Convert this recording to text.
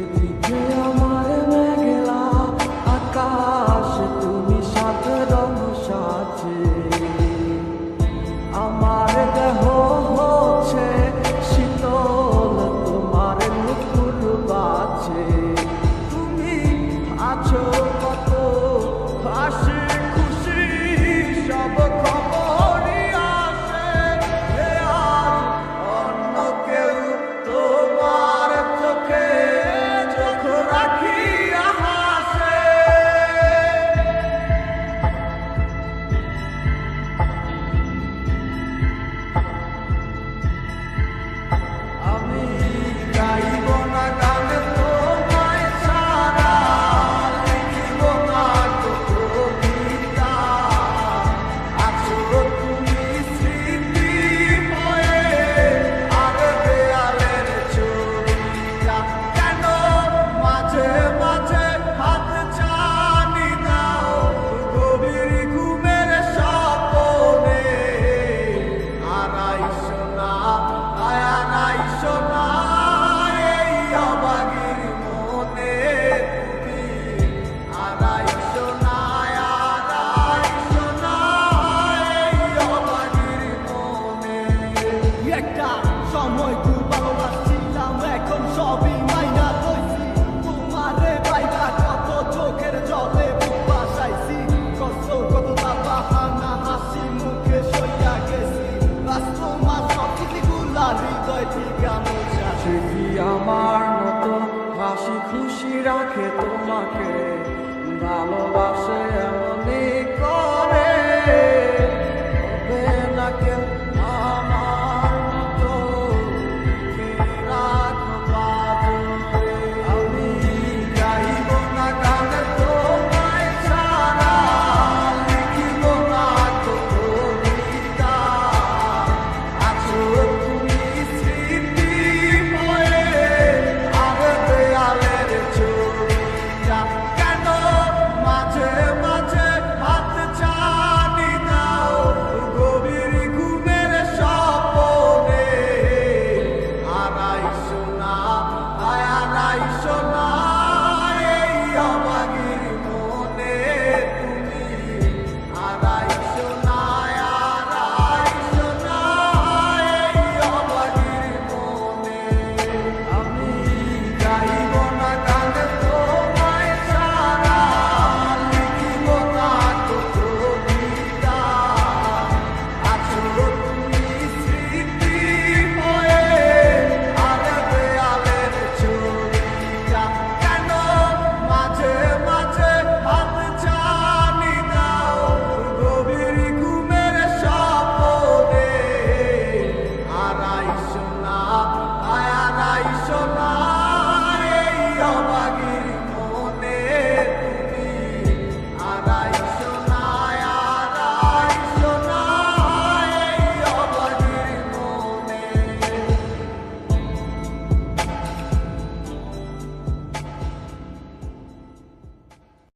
Did? সময় তু ভালোবাসছিলাম এখন সবই মাইনা ধরছি তোমারে বাইরা কত চোখের জলে বাসাইছি কষ্ট কত বাবা হানা হাসি মুখে সইয়া গেছি তোমার সব কিছুগুলা হৃদয় ঠিকা মোছা সে কি আমার মতো হাসি খুশি রাখে তোমাকে, ভালোবাসে এমনই করে। না কেউ